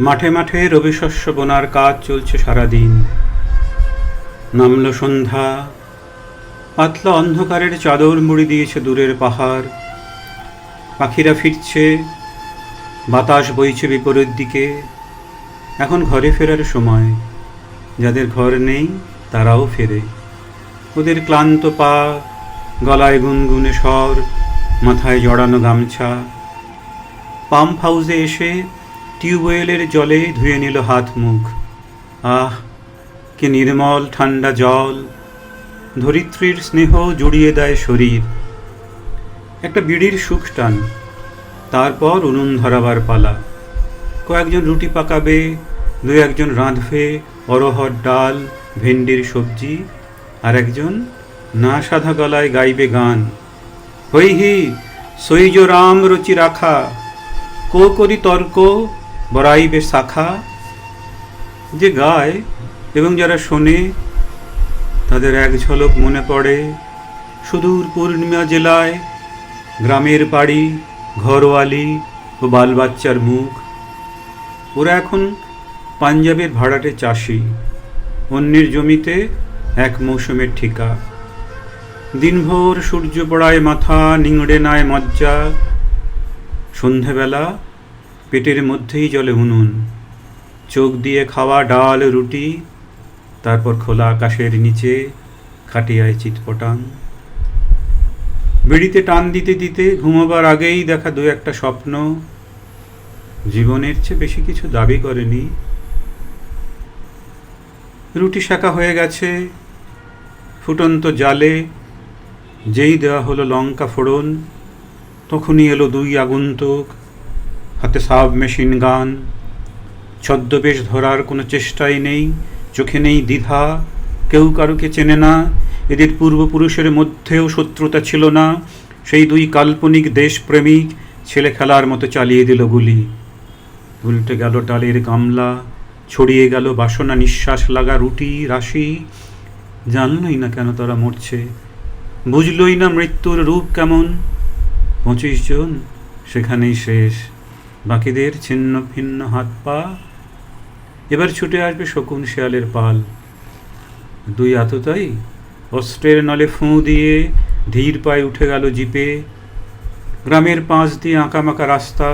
মাঠে মাঠে রবিশস্য বোনার কাজ চলছে সারাদিন। নামল সন্ধ্যা, পাতলা অন্ধকারের চাদর মুড়ি দিয়েছে দূরের পাহাড়। পাখিরা ফিরছে, বাতাস বইছে বিপরীত দিকে। এখন ঘরে ফেরার সময়। যাদের ঘর নেই, তারাও ফেরে। ওদের ক্লান্ত পা, গলায় গুনগুনে স্বর, মাথায় জড়ানো গামছা। পাম্প হাউসে এসে টিউবওয়েলের জলে ধুয়ে নিল হাত মুখ। আহ, কি নির্মল ঠান্ডা জল। ধরিত্রীর স্নেহ জুড়িয়ে দেয় শরীর। একটা বিড়ির সুখ টান। তারপর উনুন ধরাবার পালা। কয়েকজন রুটি পাকাবে দু একজন রাঁধবে, অরহর ডাল, ভেন্ডির সবজি, আর একজন না সাধা গলায় গাইবে গান। হই হি, সৈজ রাম রচি রাখা। কো করি তর্ক বড়াইবে শাখা যে গায় এবং যারা শোনে, তাদের এক ঝলক মনে পড়ে। সুদূর পূর্ণিমা জেলায় গ্রামের বাড়ি, ঘরওয়ালি ও বালবাচ্চার মুখ। ওরা এখন পাঞ্জাবের ভাড়াটে চাষি, অন্যের জমিতে এক মৌসুমের ঠিকা। দিনভর সূর্য পড়ায় মাথা, নিংড়ে নায় মজ্জা। সন্ধেবেলা পেটের মধ্যেই জলে উনুন চোখ দিয়ে খাওয়া ডাল, রুটি, তারপর খোলা আকাশের নিচে খাটিয়ায় চিটপটাং। বিড়িতে টান দিতে দিতে ঘুমোবার আগেই দেখা দু একটা স্বপ্ন। জীবনের চেয়ে বেশি কিছু দাবি করেনি। রুটি শাখা হয়ে গেছে, ফুটন্ত জালে, যেই দেওয়া হলো লঙ্কা ফোড়ন, তখনই এলো দুই আগন্তুক। হাতে সাব মেশিন গান। ছদ্মবেশ ধরার কোনো চেষ্টাই নেই, চোখে নেই দ্বিধা। কেউ কারুকে চেনে না, এদের পূর্বপুরুষের মধ্যেও শত্রুতা ছিল না। সেই দুই কাল্পনিক দেশপ্রেমিক ছেলে খেলার মতো চালিয়ে দিল গুলি। উল্টে গেল ডালের গামলা, ছড়িয়ে গেল বাসনা নিঃশ্বাস লাগা রুটি, রাশি। জানলই না কেন তারা মরছে, বুঝলই না মৃত্যুর রূপ কেমন। পঁচিশ জন সেখানেই শেষ। বাকিদের ছিন্ন ভিন্ন হাত পা। এবার ছুটে আসবে শকুন শেয়ালের পাল। দুই আততাই অস্ত্রের নলে ফুঁ দিয়ে ধীর পায়ে উঠে গেল জিপে। গ্রামের পাঁচ দিয়ে আঁকামাকা রাস্তা।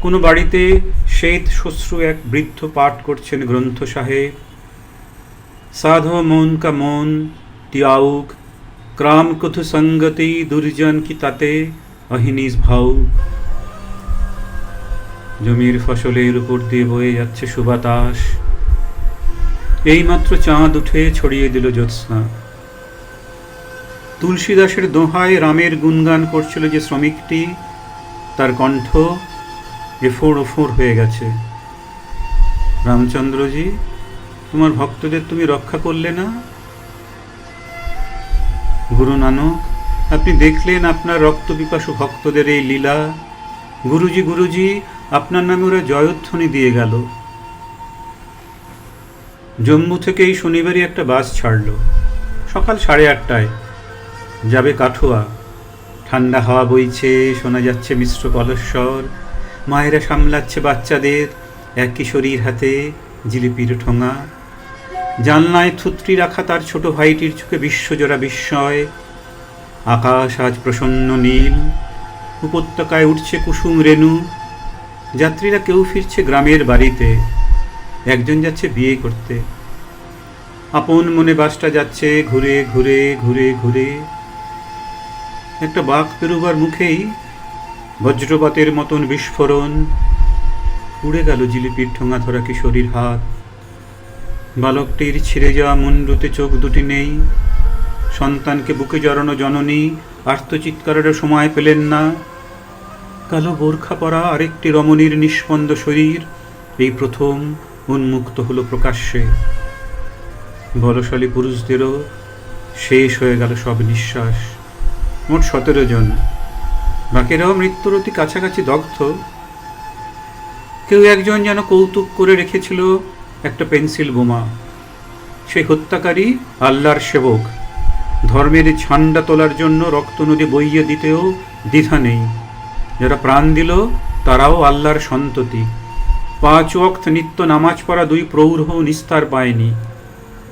কোনো বাড়িতে শ্বেত শ্বশ্রু এক বৃদ্ধ পাঠ করছেন গ্রন্থ সাহেব সাধো মন কা মন, তিয়াউক, ক্রাম কুথু সঙ্গতি দুর্জন কি তাতে, অহিনিস ভাউক। জমির ফসলের উপর দিয়ে বয়ে যাচ্ছে সুবাতাস। এইমাত্র চাঁদ উঠে ছড়িয়ে দিল জ্যোৎস্না। তুলসীদাসের দোহায় রামের গুণগান করছিল যে শ্রমিকটি, তার কণ্ঠ এফোড় ওফোড় হয়ে গেছে। রামচন্দ্রজি, তোমার ভক্তদের তুমি রক্ষা করলে না? গুরু নানক, আপনি দেখলেন আপনার রক্তপিপাসু ভক্তদের এই লীলা। গুরুজি গুরুজি আপনার নামে ওরা জয়ধ্বনি দিয়ে গেল। জম্মু থেকে এই শনিবারই একটা বাস ছাড়ল। সকাল সাড়ে আটটায়। যাবে কাঠুয়া। ঠান্ডা হাওয়া বইছে, শোনা যাচ্ছে মিশ্র কলস্বর। মায়েরা সামলাচ্ছে বাচ্চাদের এক কিশোরীর হাতে, জিলিপির ঠোঙা। জানলায় থুতরি রাখা তার ছোট ভাইটির চোখে বিশ্বজোড়া বিস্ময়। আকাশ আজ প্রসন্ন নীল। উপত্যকায় উঠছে কুসুম রেণু। যাত্রীরা কেউ ফিরছে গ্রামের বাড়িতে। একজন যাচ্ছে বিয়ে করতে। আপন মনে বাসটা যাচ্ছে ঘুরে ঘুরে ঘুরে ঘুরে। একটা বাঘ পেরোবার মুখেই বজ্রপাতের মতন বিস্ফোরণ। উড়ে গেল জিলিপির ঠোঙা ধরা কিশোরীর হাত। বালকটির ছিঁড়ে যাওয়া মুন্ডুতে চোখ দুটি নেই। সন্তানকে বুকে জড়ানো জননী আর্তচিৎকারেরও সময় পেলেন না। কালো বোরখা পরা আরেকটি রমণীর নিষ্পন্দ শরীর, এই প্রথম উন্মুক্ত হলো প্রকাশ্যে। বলশালী পুরুষদেরও শেষ হয়ে গেল সব নিঃশ্বাস। মোট সতেরো জন। বাকিরাও মৃত্যুর অতি কাছাকাছি দগ্ধ। কেউ একজন যেন কৌতুক করে রেখেছিল একটা পেন্সিল বোমা। সেই হত্যাকারী আল্লাহর সেবক। ধর্মের ছান্ডা তোলার জন্য রক্ত নদী বইয়ে দিতেও দ্বিধা নেই। যারা প্রাণ দিল, তারাও আল্লাহর সন্ততি। পাঁচ ওয়াক্ত নিত্য নামাজ পড়া দুই প্রৌঢ় নিস্তার পায়নি।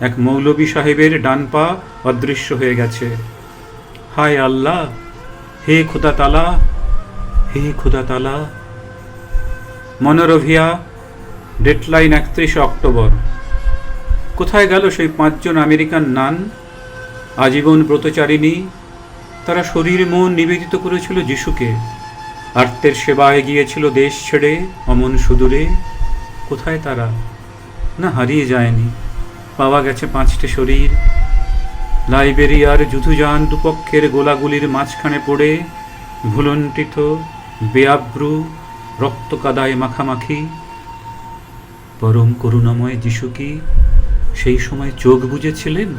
এক মৌলবী সাহেবের ডান পা অদৃশ্য হয়ে গেছে। হায় আল্লাহ, হে খুদা তালা হে খুদা তালা মনোরভিয়া, ডেডলাইন একত্রিশে অক্টোবর। কোথায় গেল সেই পাঁচজন আমেরিকান নান? আজীবন ব্রতচারিণী, তারা শরীর মন নিবেদিত করেছিল যিশুকে। আর্তের সেবায় গিয়েছিল দেশ ছেড়ে, অমন সুদূরে। কোথায় তারা? না, হারিয়ে যায়নি। পাওয়া গেছে পাঁচটি শরীর। লাইবেরিয়ার যুধুযান দুপক্ষের গোলাগুলির মাঝখানে পড়ে ভুলন্টিত বেআব্রু রক্ত কাদায় মাখামাখি। পরম করুণাময় যিশু কি সেই সময় চোখ বুঝেছিলেন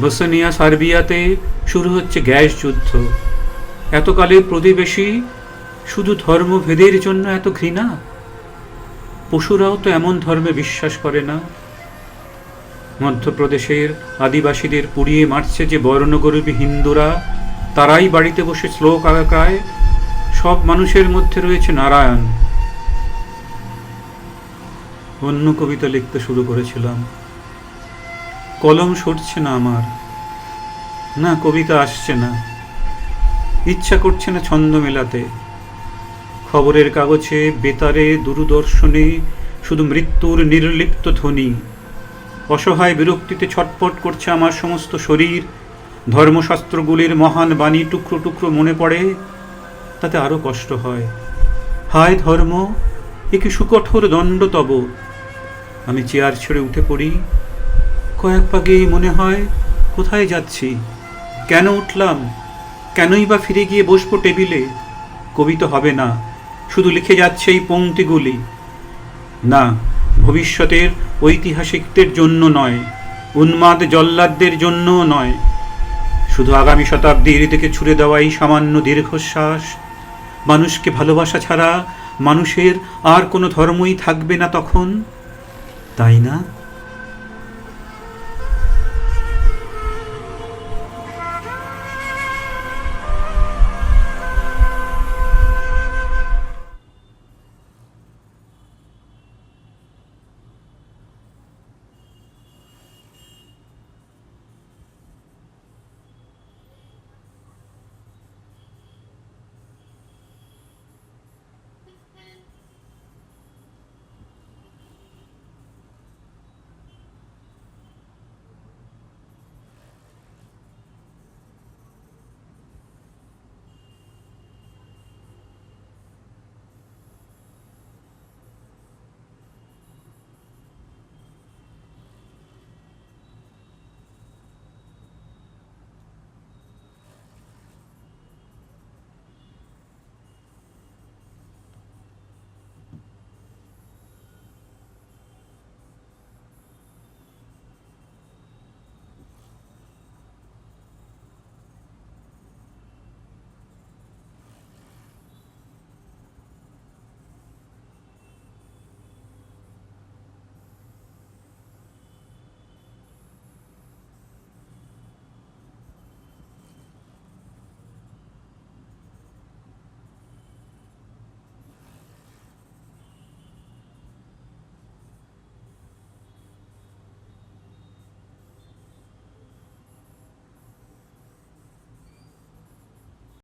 বসনিয়া সার্বিয়াতে শুরু হচ্ছে গ্যাস যুদ্ধ। এতকালের প্রতিবেশী শুধু ধর্মভেদের জন্য এত ঘৃণা? পশুরাও তো এমন ধর্মে বিশ্বাস করে না। মধ্যপ্রদেশের আদিবাসীদের পুড়িয়ে মারছে যে বর্ণগরবী হিন্দুরা, তারাই বাড়িতে বসে শ্লোক আগায় সব মানুষের মধ্যে রয়েছে নারায়ণ। অন্য কবিতা লিখতে শুরু করেছিলাম। কলম সরছে না আমার। না, কবিতা আসছে না। ইচ্ছা করছে না ছন্দ মেলাতে। খবরের কাগজে বেতারে দূরদর্শনে শুধু মৃত্যুর নির্লিপ্ত ধ্বনি। অসহায় বিরক্তিতে ছটপট করছে আমার সমস্ত শরীর। ধর্মশাস্ত্রগুলির মহান বাণী টুকরো টুকরো মনে পড়ে, তাতে আরও কষ্ট হয়। হায় ধর্ম, এ কি সুকঠোর দণ্ড তব। আমি চেয়ার ছেড়ে উঠে পড়ি। কয়েক পাগেই মনে হয়, কোথায় যাচ্ছি? কেন উঠলাম? কেনই বা ফিরে গিয়ে বসবো টেবিলে? কবিতা হবে না, শুধু লিখে যাচ্ছে এই পংক্তিগুলি। না, ভবিষ্যতের ঐতিহাসিকদের জন্য নয়, উন্মাদ জল্লাদদের জন্যও নয়। শুধু আগামী শতাব্দীর দিকে ছুড়ে দেওয়া এই সামান্য দীর্ঘশ্বাস, মানুষকে ভালোবাসা ছাড়া মানুষের আর কোনো ধর্মই থাকবে না তখন? তাই না?